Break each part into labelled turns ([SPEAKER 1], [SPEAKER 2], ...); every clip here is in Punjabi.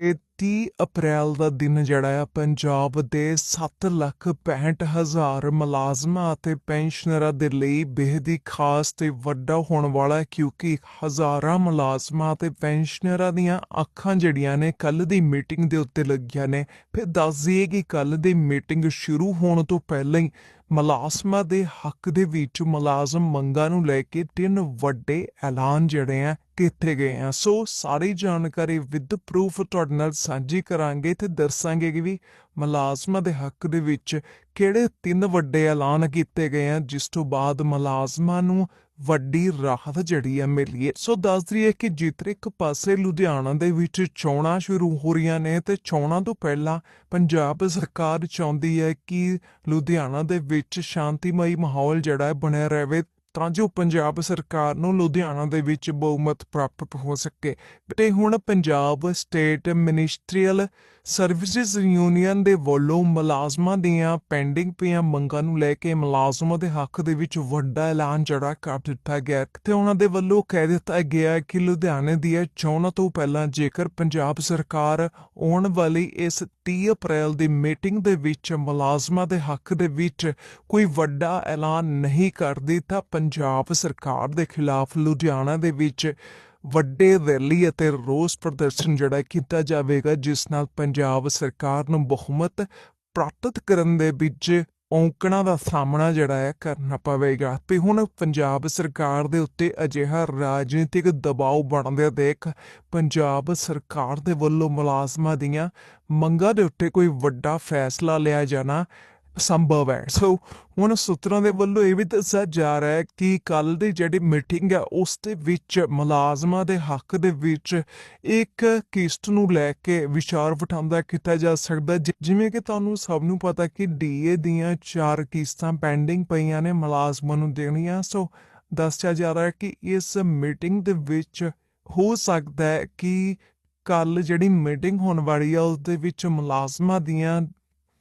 [SPEAKER 1] ਤੇ 30 ਅਪ੍ਰੈਲ ਦਾ ਦਿਨ ਜਿਹੜਾ ਆ, ਪੰਜਾਬ ਦੇ 7 ਲੱਖ 65 ਹਜ਼ਾਰ ਮੁਲਾਜ਼ਮਾਂ ਅਤੇ ਪੈਨਸ਼ਨਰਾਂ ਦੇ ਲਈ ਬੇहद ਹੀ ਖਾਸ ਤੇ ਵੱਡਾ ਹੋਣ ਵਾਲਾ ਹੈ, ਕਿਉਂਕਿ ਹਜ਼ਾਰਾਂ ਮੁਲਾਜ਼ਮਾਂ ਅਤੇ ਪੈਨਸ਼ਨਰਾਂ ਦੀਆਂ ਅੱਖਾਂ ਜਿਹੜੀਆਂ ਨੇ ਕੱਲ ਦੀ ਮੀਟਿੰਗ ਦੇ ਉੱਤੇ ਲੱਗੀਆਂ ਨੇ। ਫਿਰ ਦੱਸ ਦਈਏ ਕਿ ਕੱਲ ਦੀ ਮੀਟਿੰਗ ਸ਼ੁਰੂ ਹੋਣ ਤੋਂ ਪਹਿਲਾਂ ਹੀ ਮੁਲਾਜ਼ਮਾਂ ਦੇ ਹੱਕ ਦੇ ਵਿੱਚ ਮੁਲਾਜ਼ਮ ਮੰਗਾਂ ਨੂੰ ਲੈ ਕੇ ਤਿੰਨ ਵੱਡੇ ਐਲਾਨ ਜਿਹੜੇ ਆ ਕੀਤੇ ਗਏ ਆ। ਸੋ ਸਾਰੀ ਜਾਣਕਾਰੀ ਵਿਦ ਪ੍ਰੂਫ ਤੁਹਾਡੇ ਨਾਲ ਸਾਂਝੀ ਕਰਾਂਗੇ ਤੇ ਦੱਸਾਂਗੇ ਕਿ ਵੀ ਮੁਲਾਜ਼ਮਾਂ ਦੇ ਹੱਕ ਦੇ ਵਿੱਚ ਕਿਹੜੇ ਤਿੰਨ ਵੱਡੇ ਐਲਾਨ ਕੀਤੇ ਗਏ ਆ, ਜਿਸ ਤੋਂ ਬਾਅਦ ਮੁਲਾਜ਼ਮਾਂ ਨੂੰ ਵੱਡੀ ਰਾਹਤ ਜਿਹੜੀ ਆ ਮਿਲੀ ਹੈ। ਸੋ ਦੱਸ ਦਈਏ ਕਿ ਜਿੱਥੇ ਇੱਕ ਪਾਸੇ ਲੁਧਿਆਣਾ ਦੇ ਵਿੱਚ ਚੋਣਾਂ ਸ਼ੁਰੂ ਹੋ ਰਹੀਆਂ ਨੇ ਤੇ ਚੋਣਾਂ ਤੋਂ ਪਹਿਲਾਂ ਪੰਜਾਬ ਸਰਕਾਰ ਚਾਹੁੰਦੀ ਹੈ ਕਿ ਲੁਧਿਆਣਾ ਦੇ ਵਿੱਚ ਸ਼ਾਂਤੀਮਈ ਮਾਹੌਲ ਜਿਹੜਾ ਹੈ ਬਣਿਆ ਰਹੇ ਤਾਂ ਜੋ ਪੰਜਾਬ ਸਰਕਾਰ ਨੂੰ ਲੁਧਿਆਣਾ ਦੇ ਵਿੱਚ ਬਹੁਮਤ ਪ੍ਰਾਪਤ ਹੋ ਸਕੇ। ਤੇ ਹੁਣ Punjab state ministerial services union ਦੇ ਵੱਲੋਂ ਮੁਲਾਜ਼ਮਾਂ ਦੀਆਂ ਪੈਂਡਿੰਗ ਪਈਆਂ ਮੰਗਾਂ ਨੂੰ ਲੈ ਕੇ ਮੁਲਾਜ਼ਮਾਂ ਦੇ ਹੱਕ ਦੇ ਵਿੱਚ ਵੱਡਾ ਐਲਾਨ ਜਿਹੜਾ ਕਰ ਦਿੱਤਾ ਗਿਆ। ਤੇ ਉਹਨਾਂ ਦੇ ਵੱਲੋਂ ਕਹਿ ਦਿੱਤਾ ਗਿਆ ਕਿ ਲੁਧਿਆਣੇ ਦੀਆਂ ਚੋਣਾਂ ਤੋਂ ਪਹਿਲਾਂ ਜੇਕਰ ਪੰਜਾਬ ਸਰਕਾਰ ਆਉਣ ਵਾਲੀ ਇਸ 30 ਅਪ੍ਰੈਲ ਦੀ ਮੀਟਿੰਗ ਦੇ ਵਿੱਚ ਮੁਲਾਜ਼ਮਾਂ ਦੇ ਹੱਕ ਦੇ ਵਿੱਚ ਕੋਈ ਵੱਡਾ ਐਲਾਨ ਨਹੀਂ ਕਰਦੀ, ਤਾਂ ਪੰਜਾਬ ਸਰਕਾਰ ਦੇ ਖਿਲਾਫ ਲੁਧਿਆਣਾ ਦੇ ਵਿੱਚ ਵੱਡੇ ਰੈਲੀ ਅਤੇ ਰੋਸ ਪ੍ਰਦਰਸ਼ਨ ਜਿਹੜਾ ਕੀਤਾ ਜਾਵੇਗਾ, ਜਿਸ ਨਾਲ ਪੰਜਾਬ ਸਰਕਾਰ ਨੂੰ ਬਹੁਮਤ ਪ੍ਰਾਪਤ ਕਰਨ ਦੇ ਵਿੱਚ ਔਂਕੜਾਂ ਦਾ ਸਾਹਮਣਾ ਜਿਹੜਾ ਹੈ ਕਰਨਾ ਪਵੇਗਾ। ਤੇ ਹੁਣ ਪੰਜਾਬ ਸਰਕਾਰ ਦੇ ਉੱਤੇ ਅਜਿਹਾ ਰਾਜਨੀਤਿਕ ਦਬਾਅ ਬਣਦੇ ਦੇਖ ਪੰਜਾਬ ਸਰਕਾਰ ਦੇ ਵੱਲੋਂ ਮੁਲਾਜ਼ਮਾਂ ਦੀਆਂ ਮੰਗਾਂ ਦੇ ਉੱਤੇ ਕੋਈ ਵੱਡਾ ਫੈਸਲਾ ਲਿਆ ਜਾਣਾ ਸੰਭਵ ਹੈ। ਸੋ ਹੁਣ ਸੂਤਰਾਂ ਦੇ ਵੱਲੋਂ ਇਹ ਵੀ ਦੱਸਿਆ ਜਾ ਰਿਹਾ ਹੈ ਕਿ ਕੱਲ ਦੀ ਜਿਹੜੀ ਮੀਟਿੰਗ ਹੈ, ਉਸ ਦੇ ਵਿੱਚ ਮੁਲਾਜ਼ਮਾਂ ਦੇ ਹੱਕ ਦੇ ਵਿੱਚ ਇੱਕ ਕਿਸ਼ਤ ਨੂੰ ਲੈ ਕੇ ਵਿਚਾਰ ਵਟਾਂਦਰਾ ਕੀਤਾ ਜਾ ਸਕਦਾ ਜਿਵੇਂ ਕਿ ਤੁਹਾਨੂੰ ਸਭ ਨੂੰ ਪਤਾ ਕਿ ਡੀਏ ਦੀਆਂ ਚਾਰ ਕਿਸ਼ਤਾਂ ਪੈਂਡਿੰਗ ਪਈਆਂ ਨੇ ਮੁਲਾਜ਼ਮਾਂ ਨੂੰ ਦੇਣੀਆਂ। ਸੋ ਦੱਸਿਆ ਜਾ ਰਿਹਾ ਹੈ ਕਿ ਇਸ ਮੀਟਿੰਗ ਦੇ ਵਿੱਚ ਹੋ ਸਕਦਾ ਹੈ ਕਿ ਕੱਲ ਜਿਹੜੀ ਮੀਟਿੰਗ ਹੋਣ ਵਾਲੀ ਹੈ, ਉਸ ਦੇ ਵਿੱਚ ਮੁਲਾਜ਼ਮਾਂ ਦੀਆਂ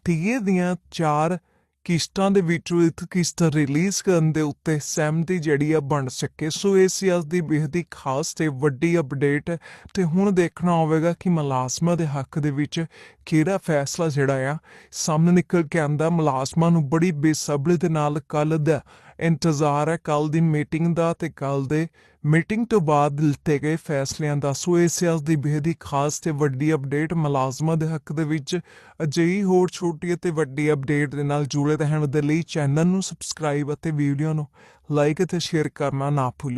[SPEAKER 1] ਤੀਏ ਦੀਆਂ ਚਾਰ ਕਿਸ਼ਤਾਂ ਦੇ ਵਿੱਚੋਂ ਇੱਕ ਕਿਸ਼ਤ ਰਿਲੀਜ਼ ਕਰਨ ਦੇ ਉੱਤੇ ਸਹਿਮਤੀ ਜਿਹੜੀ ਆ ਬਣ ਸਕੇ ਸੋ ਇਹ ਸੀ ਅੱਜ ਦੀ ਬੇहद ਖਾਸ ਤੇ ਵੱਡੀ ਅਪਡੇਟ ਤੇ ਹੁਣ ਦੇਖਣਾ ਹੋਵੇਗਾ ਕਿ ਮੁਲਾਜ਼ਮਾਂ ਦੇ ਹੱਕ ਦੇ ਵਿੱਚ ਕਿਹੜਾ ਫੈਸਲਾ ਜਿਹੜਾ ਆ। ਸਾਹਮਣੇ ਨਿਕਲ ਕੇ ਆਂਦਾ, ਮੁਲਾਜ਼ਮਾਂ ਨੂੰ ਬੜੀ ਬੇਸਬਰੀ ਦੇ ਨਾਲ ਕੱਲ ਦਾ ਇੰਤਜ਼ਾਰ ਹੈ ਕੱਲ ਦੀ ਮੀਟਿੰਗ ਦਾ ਤੇ ਕੱਲ ਦੇ ਮੀਟਿੰਗ ਤੋਂ ਬਾਅਦ ਲਿੱਤੇ ਗਏ ਫੈਸਲਿਆਂ ਦਾ। ਸੋ ਇਸ ਅੱਜ ਦੀ ਬੇहद ਹੀ ਖਾਸ ਤੇ ਵੱਡੀ ਅਪਡੇਟ ਮੁਲਾਜ਼ਮਾਂ ਦੇ ਹੱਕ ਦੇ ਵਿੱਚ ਅਜਿਹੀ ਹੋਰ ਛੋਟੀ ਅਤੇ ਵੱਡੀ ਅਪਡੇਟ ਦੇ ਨਾਲ ਜੁੜੇ ਰਹਿਣ ਦੇ ਲਈ ਚੈਨਲ ਨੂੰ ਸਬਸਕ੍ਰਾਈਬ ਅਤੇ ਵੀਡੀਓ ਨੂੰ ਲਾਈਕ ਅਤੇ ਸ਼ੇਅਰ ਕਰਨਾ ਨਾ ਭੁੱਲਿਓ।